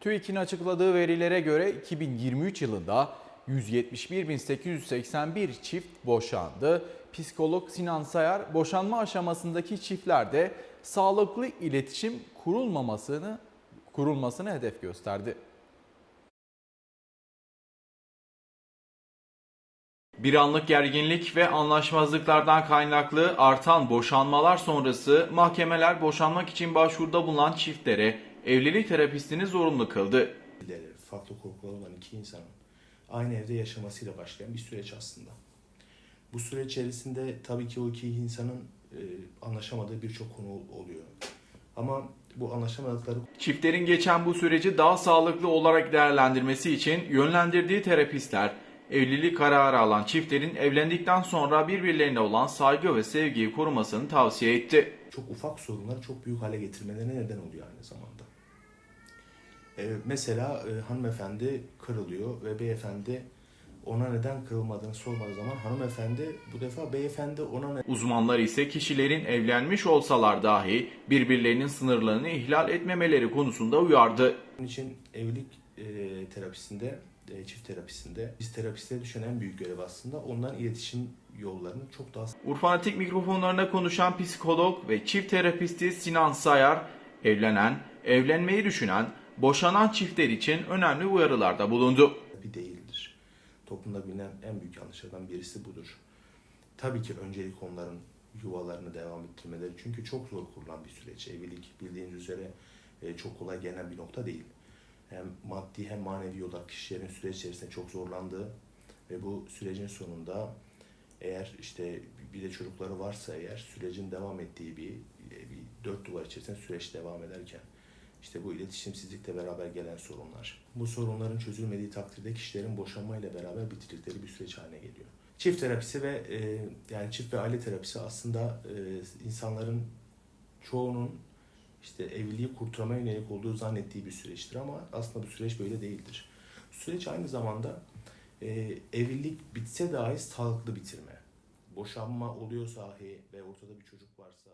TÜİK'in açıkladığı verilere göre 2023 yılında 171.881 çift boşandı. Psikolog Sinan Sayar boşanma aşamasındaki çiftlerde sağlıklı iletişim kurulmamasını kurulmasını hedef gösterdi. Bir anlık gerginlik ve anlaşmazlıklardan kaynaklı artan boşanmalar sonrası mahkemeler boşanmak için başvuruda bulunan çiftlere evlilik terapistini zorunlu kıldı. Farklı korkuları olan iki insanın aynı evde yaşamasıyla başlayan bir süreç aslında. Bu süreç içerisinde tabii ki o iki insanın e, anlaşamadığı birçok konu ol- oluyor. Ama bu anlaşamadıkları Çiftlerin geçen bu süreci daha sağlıklı olarak değerlendirmesi için yönlendirdiği terapistler evlilik kararı alan çiftlerin evlendikten sonra birbirlerine olan saygı ve sevgiyi korumasını tavsiye etti. çok ufak sorunları çok büyük hale getirmelerine neden oluyor aynı zamanda. E, mesela e, hanımefendi kırılıyor ve beyefendi ona neden kırılmadığını sormadığı zaman hanımefendi bu defa beyefendi ona ne- Uzmanlar ise kişilerin evlenmiş olsalar dahi birbirlerinin sınırlarını ihlal etmemeleri konusunda uyardı. Bunun için evlilik e, terapisinde, e, çift terapisinde biz terapiste düşen en büyük görev aslında ondan iletişim yollarını çok daha Urfanatik mikrofonlarına konuşan psikolog ve çift terapisti Sinan Sayar, evlenen, evlenmeyi düşünen, boşanan çiftler için önemli uyarılarda bulundu. bir değildir. Toplumda bilinen en büyük yanlışlardan birisi budur. Tabii ki öncelik onların yuvalarını devam ettirmeleri. Çünkü çok zor kurulan bir süreç. Evlilik bildiğiniz üzere e, çok kolay gelen bir nokta değil. Hem maddi hem manevi olarak kişilerin süreç içerisinde çok zorlandığı ve bu sürecin sonunda eğer işte bir de çocukları varsa eğer sürecin devam ettiği bir, bir dört duvar içerisinde süreç devam ederken işte bu iletişimsizlikle beraber gelen sorunlar. Bu sorunların çözülmediği takdirde kişilerin boşanmayla beraber bitirdikleri bir süreç haline geliyor. Çift terapisi ve e, yani çift ve aile terapisi aslında e, insanların çoğunun işte evliliği kurtarmaya yönelik olduğu zannettiği bir süreçtir ama aslında bu süreç böyle değildir. Süreç aynı zamanda e, evlilik bitse dahi sağlıklı bitirme. Boşanma oluyor sahi ve ortada bir çocuk varsa